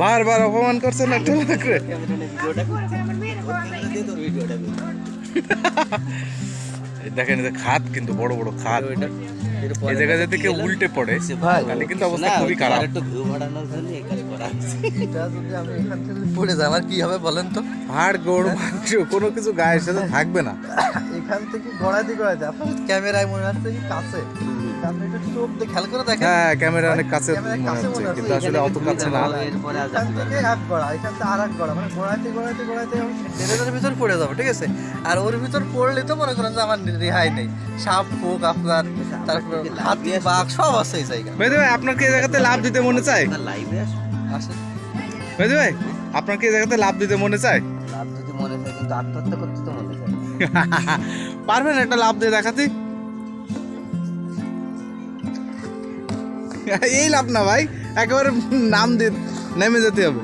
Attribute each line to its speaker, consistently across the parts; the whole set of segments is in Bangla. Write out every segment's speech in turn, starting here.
Speaker 1: বারবার অপমান করছেন একটা লোকরে দেখেন যে খাত কিন্তু বড় বড় খাত। এই জায়গায় যাতে কেউ উল্টে পড়ে, তাহলে কিন্তু অবস্থা খুবই খারাপ।
Speaker 2: যদি পড়ে যাই আমার কি হবে বলেন তো
Speaker 1: হাড় গোড় মাংস, কোনো কিছু গায়ের সাথে থাকবে না।
Speaker 2: এখান থেকে গড়াইতে গড়াইতে আপনার ক্যামেরায় মনে হচ্ছে কি কাছে?
Speaker 1: হ্যাঁ ক্যামেরা অনেক কাছে মনে কিন্তু আসলে অত কাছে না।
Speaker 2: ভিতর পড়ে যাব ঠিক আছে? আর ওর ভিতর পড়লে তো মনে করেন যে আমার রেহাই নেই। সাপ পোক আপনার তারপর হাতি বাঘ সব আছে এই জায়গা
Speaker 1: ভাই আপনার কি জায়গাতে লাভ দিতে মনে চায়?
Speaker 3: লাইভে আসো
Speaker 1: মেহেদি ভাই আপনার কি এই জায়গাতে লাভ দিতে মনে চায়?
Speaker 3: লাভ যদি মনে কিন্তু আত্মহত্যা করতে তো মনে চায়
Speaker 1: পারবেন একটা লাভ দিয়ে দেখাতে? এই লাভ না ভাই, একেবারে নাম দিয়ে নেমে যেতে হবে।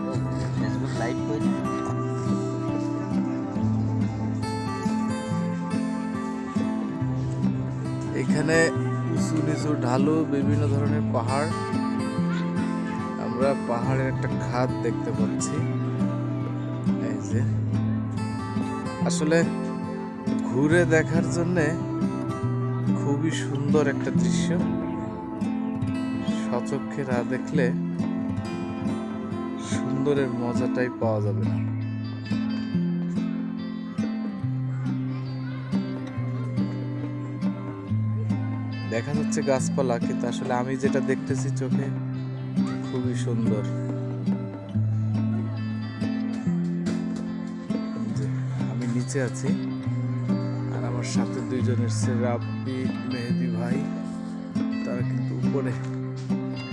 Speaker 1: এখানে উঁচু নিচু ঢালু, বিভিন্ন ধরনের পাহাড়। আমরা পাহাড়ের একটা খাদ দেখতে পাচ্ছি। এই যে। আসলে ঘুরে দেখার জন্যে খুবই সুন্দর একটা দৃশ্য। সচক্ষে না দেখলে সুন্দরের মজাটাই পাওয়া যাবে না। দেখা যাচ্ছে গাছপালা, কিন্তু আসলে আমি যেটা দেখতেছি চোখে খুবই সুন্দর। আমি নিচে আছি, আর আমার সাথে দুইজনের সে রাব্বি মেহেদি ভাই, তারা কিন্তু উপরে।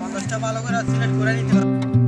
Speaker 2: পঞ্চাশটা ভালো করে সিলেক্ট করে নিতে